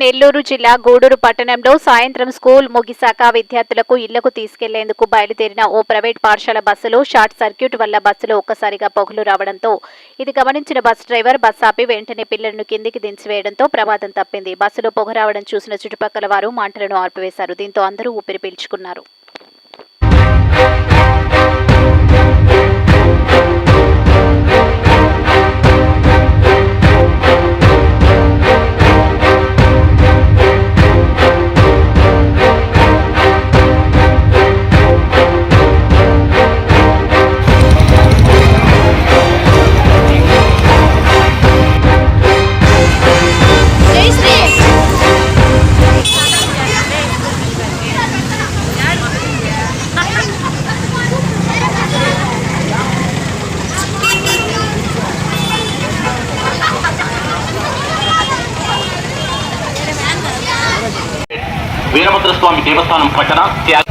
నెల్లూరు జిల్లా గూడూరు పట్టణంలో సాయంత్రం స్కూల్ ముగిశాక విద్యార్థులకు ఇళ్ళకు తీసుకెళ్ళేందుకు బయలుదేరిన ఓ ప్రైవేట్ పాఠశాల బస్సులో షార్ట్ సర్క్యూట్ వల్ల బస్సులో ఒక్కసారిగా పొగలు రావడంతో ఇది గమనించిన బస్ డ్రైవర్ బస్ ఆపి వెంటనే పిల్లలను కిందికి దించివేయడంతో ప్రమాదం తప్పింది. బస్సులో పొగ రావడం చూసిన చుట్టుపక్కల వారు మంటలను ఆర్పివేశారు. దీంతో అందరూ ఊపిరి పీల్చుకున్నారు. వీరభద్రస్వామి దేవస్థానం పట్టణ త్యాగ